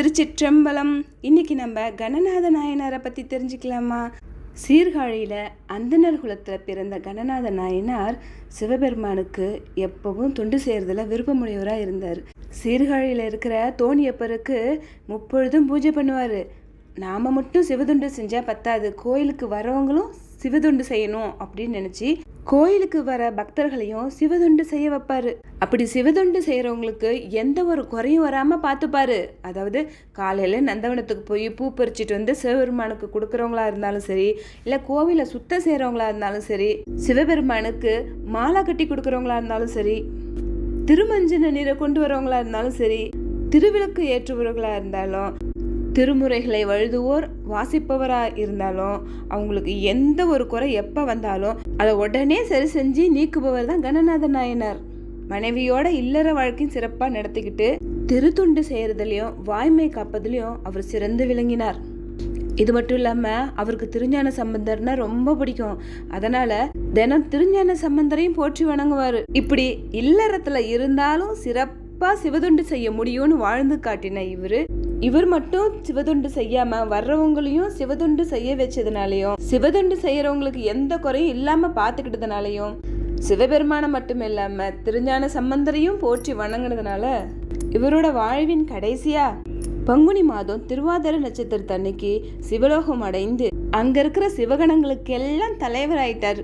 திருச்சிற்றம்பலம். இன்னைக்கு நம்ம கணநாத நாயனாரை பற்றி தெரிஞ்சுக்கலாமா? சீர்காழியில் அந்தணர் குலத்தில் பிறந்த கணநாத நாயனார் சிவபெருமானுக்கு எப்பவும் தொண்டு செய்கிறதுல விருப்பமுடையவராக இருந்தார். சீர்காழியில் இருக்கிற தோணியப்பருக்கு முப்பொழுதும் பூஜை பண்ணுவார். நாம் மட்டும் சிவதுண்டு செஞ்சால் பத்தாது. கோயிலுக்கு வரவங்களும் சிவதுண்டு செய்யணும் அப்படின்னு நினச்சி கோயிலுக்கு வர பக்தர்களையும் சிவதுண்டு செய்ய வைப்பாரு. அப்படி சிவதுண்டு செய்கிறவங்களுக்கு எந்த ஒரு குறையும் வராமல் பார்த்துப்பாரு அதாவது காலையில் நந்தவனத்துக்கு போய் பூ பறிச்சிட்டு வந்து சிவபெருமானுக்கு கொடுக்குறவங்களா இருந்தாலும் சரி இல்லை கோவிலை சுத்தம் செய்கிறவங்களா இருந்தாலும் சரி சிவபெருமானுக்கு மாலை கட்டி கொடுக்குறவங்களா இருந்தாலும் சரி திருமஞ்சன நீரை கொண்டு வரவங்களா இருந்தாலும் சரி திருவிளக்கு ஏற்றுபவர்களாக இருந்தாலும் திருமுறைகளை வழுதுவோர் வாசிப்பவராக இருந்தாலும் அவங்களுக்கு எந்த ஒரு குறை எப்போ வந்தாலும் அதை உடனே சரி செஞ்சு நீக்குபவர் தான் கணநாத நாயனார். மனைவியோட இல்லற வாழ்க்கையும் சிறப்பாக நடத்திக்கிட்டு திருத்துண்டு செய்கிறதுலையும் வாய்மை காப்பதுலேயும் அவர் சிறந்து விளங்கினார். இது மட்டும் இல்லாமல் அவருக்கு திருஞான சம்பந்தர்னா ரொம்ப பிடிக்கும். அதனால தினம் திருஞான சம்பந்தரையும் போற்றி வணங்குவார். இப்படி இல்லறத்தில் இருந்தாலும் சிறப்பாக சிவதுண்டு செய்ய முடியும்னு வாழ்ந்து காட்டின இவர் இவர் மட்டும் சிவதுண்டு செய்யாம வர்றவங்களையும் சிவதுண்டு செய்ய வச்சதுனாலையும் சிவதுண்டு செய்யறவங்களுக்கு எந்த குறையும் இல்லாம பாத்துக்கிட்டதுனாலையும் சிவபெருமானை மட்டும் இல்லாம திருஞான சம்பந்தரையும் போற்றி வணங்கினதுனால இவரோட வாழ்வின் கடைசியா பங்குனி மாதம் திருவாதிர நட்சத்திரத்து அன்னைக்கு சிவலோகம் அடைந்து அங்க இருக்கிற சிவகணங்களுக்கு எல்லாம் தலைவராயிட்டார்.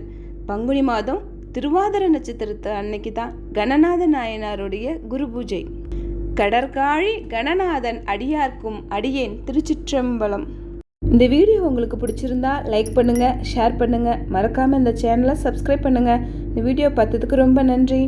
பங்குனி மாதம் திருவாதிர நட்சத்திரத்து அன்னைக்கு தான் கணநாத நாயனாருடைய குரு பூஜை. கடற்காழி கணநாதன் அடியார்க்கும் அடியேன் திருச்சிற்றம்பலம். இந்த வீடியோ உங்களுக்கு பிடிச்சிருந்தா லைக் பண்ணுங்கள் ஷேர் பண்ணுங்கள் மறக்காமல் இந்த சேனலை சப்ஸ்கிரைப் பண்ணுங்கள் இந்த வீடியோ பார்த்ததுக்கு ரொம்ப நன்றி.